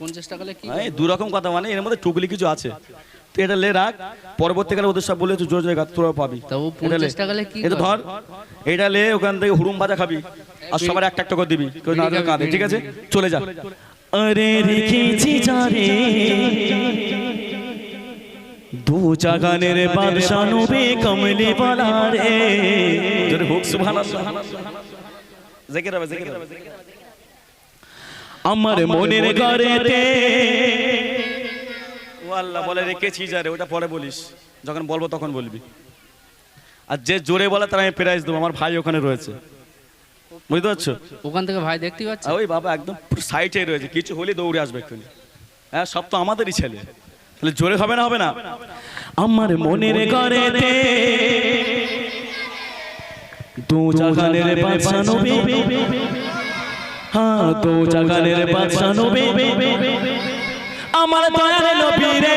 পঞ্চাশ টাকা কি দু রকম কথা মানে এর মধ্যে টুকলি কিছু আছে। তুই এটা লে রাখ পরবর্তীকালে ওদের সব বলে তুই জোর জোরে গাছ তোরা পাবি। তা ও এটা লে। 50 টাকা কি এটা ধর এটা লে ওখান থেকে হুড়ুম ভাজা খাবি আর সবার একটা একটা করে দিবি কেউ না কাঁদে ঠিক আছে? চলে যা। আরে রেখেছি যারে দু জাগানের বাদশা নবে কমলি বালা রে। জোরে হোক সুবহানাল্লাহ। জিকির হবে জিকির হবে আমার মনের ঘরেতে। ও আল্লাহ বলে রেখেছি যারে ওটা পরে বলিস। যখন বলব তখন বলবি। আর যে জোরে বলে তার আমি প্রাইজ দেবো আমার ভাই ওখানে রয়েছে। বুঝতে পারছ? ওখান থেকে ভাই দেখতে পাচ্ছি? ওই বাবা একদম সাইটে রয়েছে কিছু হলে দৌড়ে আসবে এক্ষুনি। হ্যাঁ সব তো আমাদেরই ছেলে। তাহলে জোরে হবে না হবে না? আমার মনের ঘরেতে। দু জাগানের বাদশা নবী হ্যাঁ দু জাগানের নবী। আমার নবী রে।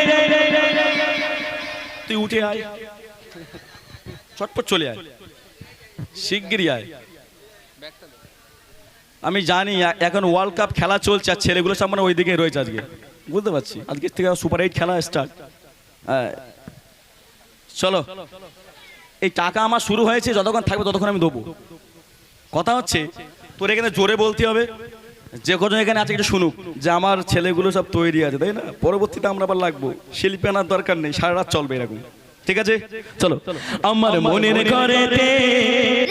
তুই উঠে আয়। চলে আয়। শিগগিরই আয়। আমি জানি এখন ওয়ার্ল্ড কাপ খেলা চলছে আর ছেলেগুলো সব মানে ওইদিকে রয়েছে আজকে। বুঝতে পারছি। আজকে থেকে সুপার এইট খেলা স্টার্ট চলো। এই টাকা আমার শুরু হয়েছে, যতক্ষণ থাকবে ততক্ষণ আমি দেবো। কথা হচ্ছে তোর এখানে জোরে বলতে হবে। যে কজন এখানে আছে একটু শুনুক যে আমার ছেলেগুলো সব তৈরি আছে তাই না? পরবর্তীতে আমরা আবার লাগবো। শিল্পী আনার দরকার নেই সারা রাত চলবে এরকম। ঠিক আছে? চলো। আমার মনের ঘরেতে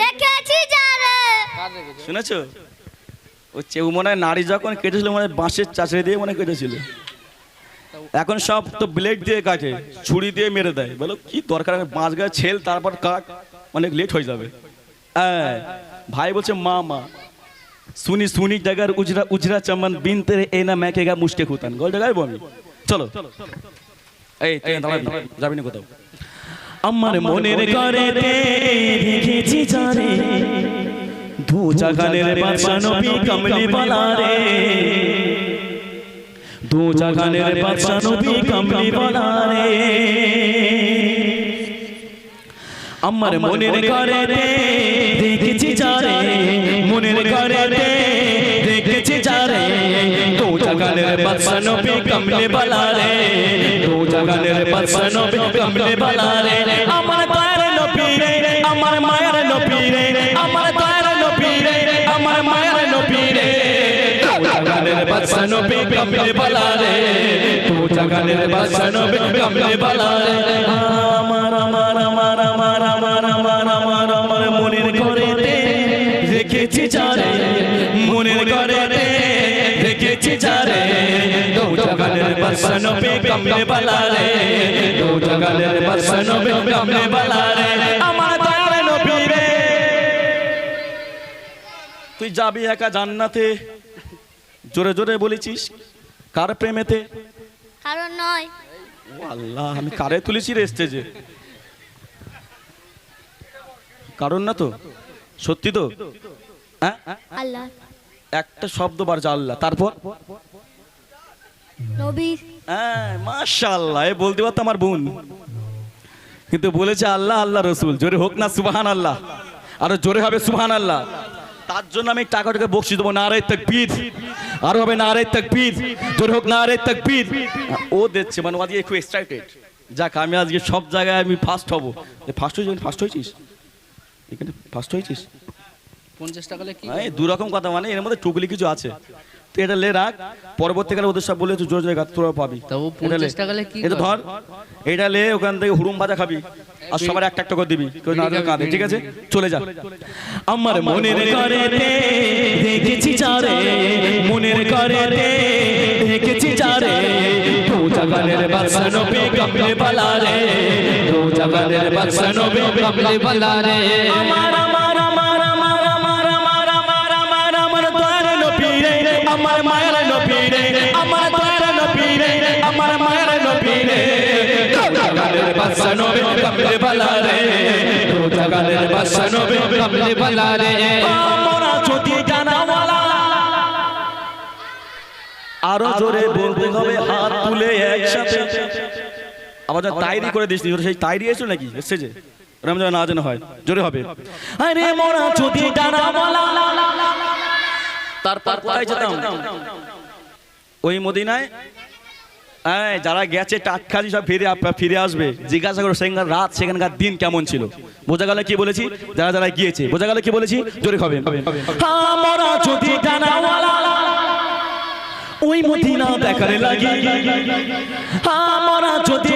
রেখেছি যারে শুনেছো? ও চেউ মনে হয় নারী যখন কেটেছিল মানে বাঁশের চাচড়ে দিয়ে মনে কেটেছিল। এখন সব তো ব্লেড দিয়ে কাটে ছুরি দিয়ে মেরে দেয়। বলো কি দরকার? বাঁশ গায়ে ছেল তারপর কাট অনেক লেট হয়ে যাবে। হ্যাঁ, ভাই বলছে মা মা সুনি সুনি জায়গার উজরা উজরা চমন বিন তেরে এ না ম্যাকে গা মুশকে খুতান। গল্পটা গাইবো আমি চলো। এই যাবি না কোথাও। আমার মনের ঘরে রেখেছি জানে দু জাগানের বাদশা নবী কমলি বালা রে দু জাগানের বাদশা নবী কমলি বালা রে আমার মনের ঘরে দেখেছি যারে মনের ঘরে परसनों पे कमले बला रे दो जगह परसनों पे कमले बला रे अमर तार नो पीरे अमर मायर नो पीरे अमर तार नो पीरे अमर मायर नो पीरे जगह परसनों पे कमले बला रे दो जगह परसनों पे कमले बला रे নবী কমলি বালা রে দু জাগানের বাদশা নবী কমলি বালা রে আমার দয়ার নবী রে তুই যাবি একা জান্নাতে জোরে জোরে বলেছিস কার প্রেমেতে কারণ নয় ও আল্লাহ আমি কারে তুলেছি রে স্টেজে কারণ না তো সত্যি তো হ্যাঁ আল্লাহ একটা শব্দ বাড়ছে আল্লাহ তারপর নবী। হ্যাঁ মাশাআল্লাহ এ বলতে পারতো আমার বোন। কিন্তু বলেছে আল্লাহ আল্লাহ রসুল জোরে হোক না সুবাহান আল্লাহ আরও জোরে হবে সুবাহান আল্লাহ তার জন্য আমি টাকাটাকে বকশি দেবো নারে তকবীর। আরও হবে তকবীর। জোরে হোক তকবীর। ও দিচ্ছে মানে ও আজকে এক্সাইটেড যাক আমি আজকে সব জায়গায় আমি ফার্স্ট হব। ফার্স্ট হয়েছিস ফার্স্ট হয়েছিস? এখানে ফার্স্ট হয়েছিস? পঞ্চাশ টাকা কি এই দু রকম কথা মানে এর মধ্যে টুকলি কিছু আছে। তুই এটা লে রাখ। পরবর্তীকালে ওদের সব বলে তুই জোর জোরে তোরা পাবি। এটা লে। 50 টাকা হলে কি এটা করে? ধর এটা লে ওখান থেকে হুড়ুম ভাজা খাবি। আর সবার একটা একটা করে দিবি। কেউ না কাঁদে ঠিক আছে? চলে যা। আমার মনের ঘরেতে দেখেছি যারে মনের ঘরেতে দেখেছি যারে দু জাগানের নবী কমলে বালা রে। দু জাগানের নবী কমলে বালা রে। আমার আমার আমার মায়ের নবী রে আমার দয়ার নবী রে আমার মায়ের নবী রে বালা রে বালা রে আমরা যদি জানাওয়ালা আরও জোরে বলতে হবে হাত তুলে একসাথে। আবার তাইরি করে দিস নি, সেই তাইরি এসো নাকি? এসছে। যে যেন না যেন হয় জোরে হবে। আরে মোরা যদি বলা তারপর কোথায় যেতাম। ওই মদিনায়? এই, যারা গেছে টাটখালি সব ফিরে ফিরে আসবে। জিজ্ঞাসা করো সেখানকার রাত সেখানকার দিন কেমন ছিল? বোঝা গেল কি বলেছি? যারা যারা গিয়েছে বোঝা গেল কি বলেছি? জোরে হবে ওই মদিনা দেখারে লাগি। আমরা যদি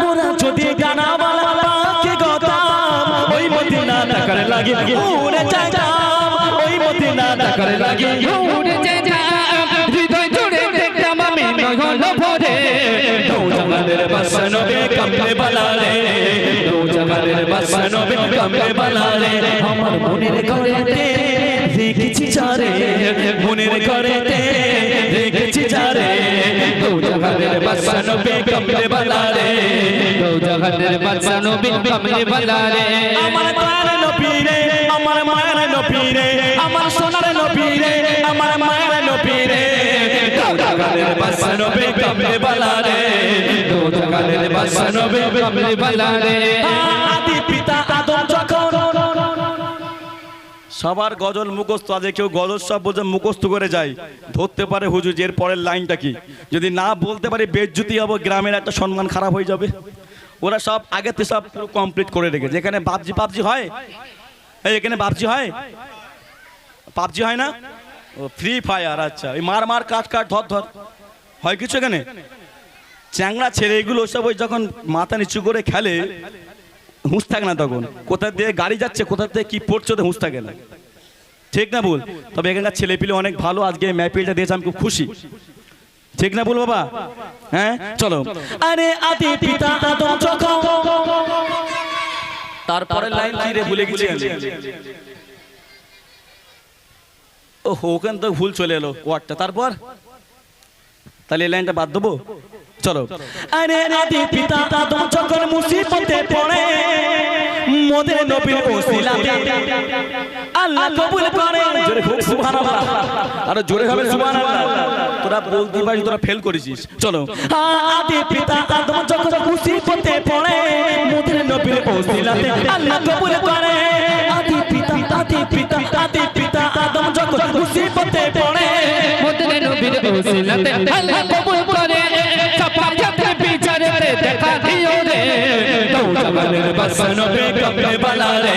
মোরা যদি ডানাওয়ালা পাকে গতাম ওই মদিনা দেখারে লাগি। যাইতাম দেখারে লাগি উড়ে হৃদয় জুড়ে নয়ন ভরে। কমলে কমলে আমার মনের ঘরেতে রেখেছি চারে মনের ঘরেতে রেখেছি চারে। দো জগানের বাসনবে কমলে বালারে দো জগতের বাদশা নবী কমলে আমার নবীরে সবার গজল মুখস্থ আছে কেউ গজল সব বোঝে মুখস্থ করে যায় ধরতে পারে হুজুর এর পরের লাইনটা কি? যদি না বলতে পারে বেজ্জুতি হব, গ্রামের একটা সম্মান খারাপ হয়ে যাবে। ওরা সব থেকে সব কমপ্লিট করে রেখেছে। এখানে বাপজি পাবজি হয় এখানে বাপজি হয়? পাবজি হয় না? ও ফ্রি ফায়ার আচ্ছা। ওই মার মার কাট কাট, ধর ধর। হয় কিছু এখানে? চ্যাংড়া ছেলে এগুলো সব ওই যখন মাথা নিচু করে খেলে, হুঁশ থাকে না তখন। কোথা দিয়ে গাড়ি যাচ্ছে, কোথা থেকে কি পড়ছে তো হুঁশ থাকে না। ঠিক না বল তবে এখানকার ছেলে পিলে অনেক ভালো, আজকে ম্যাপিলটা দিয়েছে, আমি খুব খুশি। ঠিক না বল বাবা? হ্যাঁ? চলো। আরে আদি পিতা তারপরে লাইন কি রে, ভুলে গেছি। ও ওখান তো ভুল চলে এলো ওয়ার্ডটা। তারপর? তাহলে এই লাইনটা বাদ দেবো? চলো। আরে আদি পিতা আদম যখন মুসিবতে পড়ে মোদের নবীর ওসিলাতে আল্লাহ কবুল করে। জোরে হোক সুবহানাল্লাহ। আরে জোরে হবে সুবহানাল্লাহ। তোরা বলতে পারিস তোরা ফেল করেছিস। চলো। আদি পিতা আদম যখন মুসিবতে পড়ে মোদের নবীর ওসিলাতে আল্লাহ কবুল করে। আদি পিতা আদি পিতা আদি পিতা ওসিলাতে আল্লাহ কবুল করে সাফায়াতে বিচারেতে দেখা দিও রে। দো জগানের বাসনবে কমলে বালারে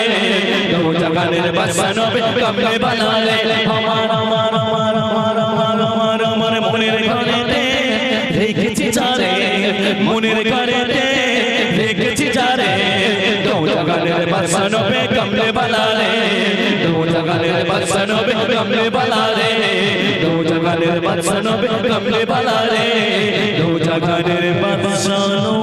দো জগানের বাসনবে কমলে বালারে আমার আমার আমার আমার আমার আমার আমার মনের ঘরেতে রেখেছি মনের ঘরেতে রেখেছি যারে দো জগানের কমলে দো জগানের বাসনবে কমলে বালারে দো জগানের বাসনবে কমলে বালারে দো জগানের বাসনবে